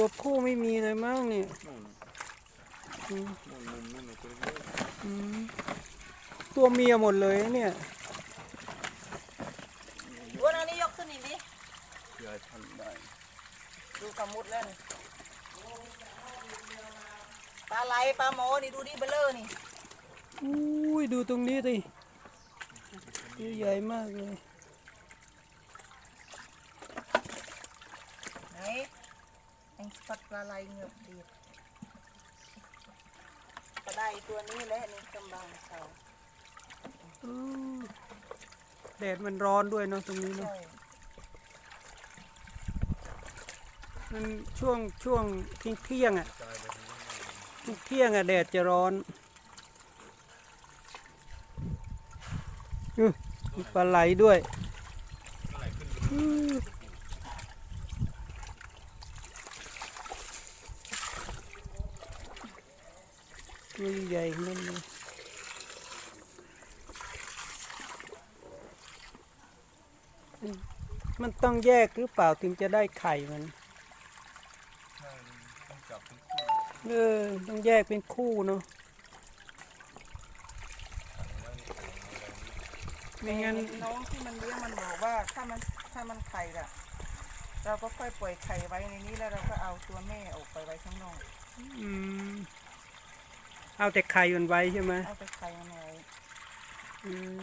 ตัวผู้ไม่มีเลยมั้งเนี่ยนู่นอืมนู่นมุมนู่นน่ะตัวเล็กอืมตัวเมียหมดเลยเนี่ยวันนี้ยกขึ้นอีกดิๆยายพันได้ดูกระมุดแล้วนี่ปลาไหลปลาหมอนี่ดูดิเบลเลอร์นี่อุ้ยดูตรงนี้สิตัวใหญ่มากเลยไหน ไอ้ปัดปลาไหลเหงือกดีดก็ได้ตัวนี้แหละนี่กำลังเขาอู้แดดมันร้อนด้วยเนาะตรงนี้เนาะใช่มันช่วงช่วงเที่ยงเที่ยงๆอะกลายไปทางนี้เที่ยงอะแดดจะร้อนอื้อมีปลาไหลด้วยเมื่อไหร่ขึ้นไปอื้ ตัวใหญ่ๆนั่นเลยมันมันต้องแยกหรือเปล่าถึงจะได้ไข่มันใช่ต้องจับทั้งคู่เออต้องแยกเป็นคู่เนาะไม่งั้นน้องที่มันเลี้ยงมันบอกว่าถ้ามันถ้ามันไข่อะเราก็ค่อยปล่อยไข่ไว้ในนี้แล้วเราก็เอาตัวแม่ออกไปไว้ข้างนอก อืม เอาแต่ไข่มันไว้ใช่ไหมเอาไปไข่มันไว้อืม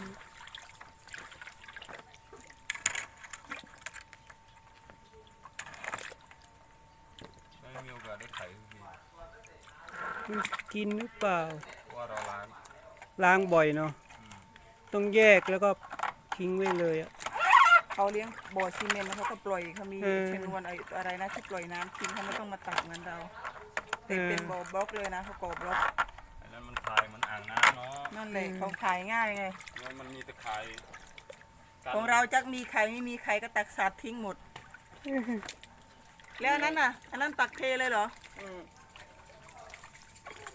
ไม่มีโอกาสได้ไข่ทุกทีมันกินหรือเปล่า เพราะว่าเราล้างล้างบ่อยเนาะ ต้องแยกแล้วก็ทิ้งไว้เลยอะเขาเลี้ยงบ่อซีเมนต์แล้วเขาก็ปล่อยเขามีเออ ชนวนไอ้อะไรนะที่ปล่อยน้ำทิ้งเขาไม่ต้องมาตักเหมือนเรา เอแต่อเป็นบ่อบล็อกเลยนะเขาก่อบล็อก อันนั้นมันทายมันอ่างน้ำเนาะนั่นแหละเขาขายง่ายไง แล้วมันมีตะไคร่กันของเราจักมีไข่ไม่มีไข่ก็ตักสาดทิ้งหมด แล้วอันนั้นน่ะ อันนั้นตักเทเลยเหรอ อืม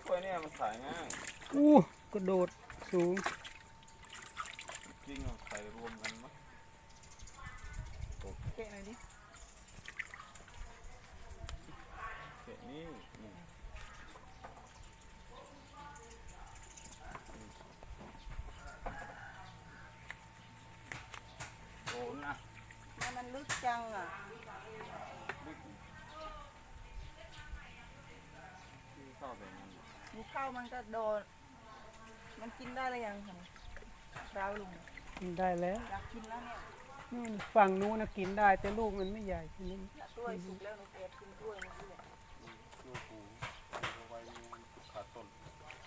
กล้วยเนี่ยมันขายง่ายอู้กระโดดสูงจริงเอาใส่รวมกันมั้ย เทหน่อยดิ เสร็จนี่นี่โอ้นะ มันมัน ลึกจังอะที่เข้าไปนั่นหมูข้าวมันก็โดน มันกินได้หรือยังคะดาวลุงกินได้แล้วอยากกินแล้วเนี่ยนู่นฝั่งนู้นนะกินได้ แต่ลูกมันไม่ใหญ่ทีนี้กล้วยสุกแล้วหนูแอบกินกล้วยมาด้วยลูกปูเอาไว้ขาดต้น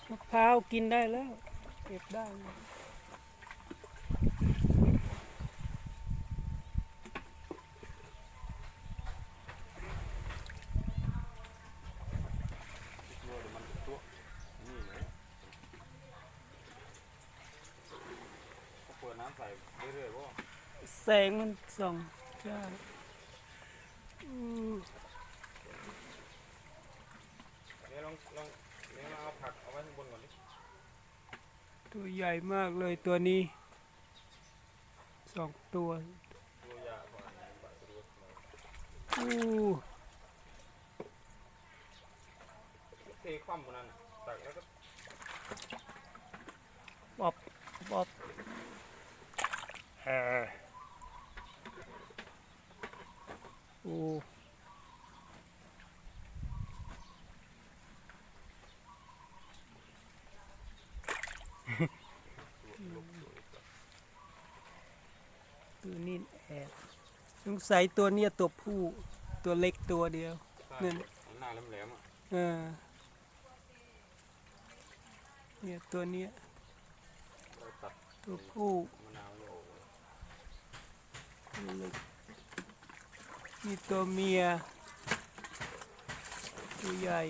มะพร้าวกินได้แล้วเก็บได้ ตัวเดี๋ยวมันตัวนี่เลยเขาเปิดน้ำใส่ เรื่อยๆว่าแสงมันส่องใช่เดี๋ยวลองลองเดี๋ยวเราเอาผักเอาไว้ข้างบนก่อนดิตัวใหญ่มากเลยตัวนี้สองตัวตัวยาก่อนปะตัวอู้เทคว่ำบนนั้นตักแล้วก็ บอบบอบ เออโอ้ตัวนี้แอบสงสัยตัวเนี้ยตัวผู้ตัวเล็กตัวเดียวนั่นหน้าแหลมๆอะเออเนี่ยตัวเนี้ยเราตัดตัวผู้มะ นาวโตัวเมีตัวเมีย ตัวใหญ่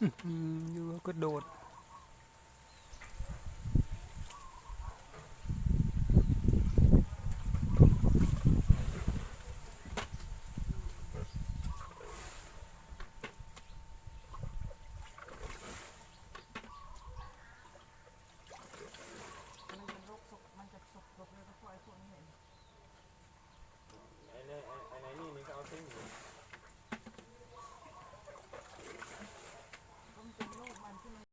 อื้อหือดูว่ากระโดด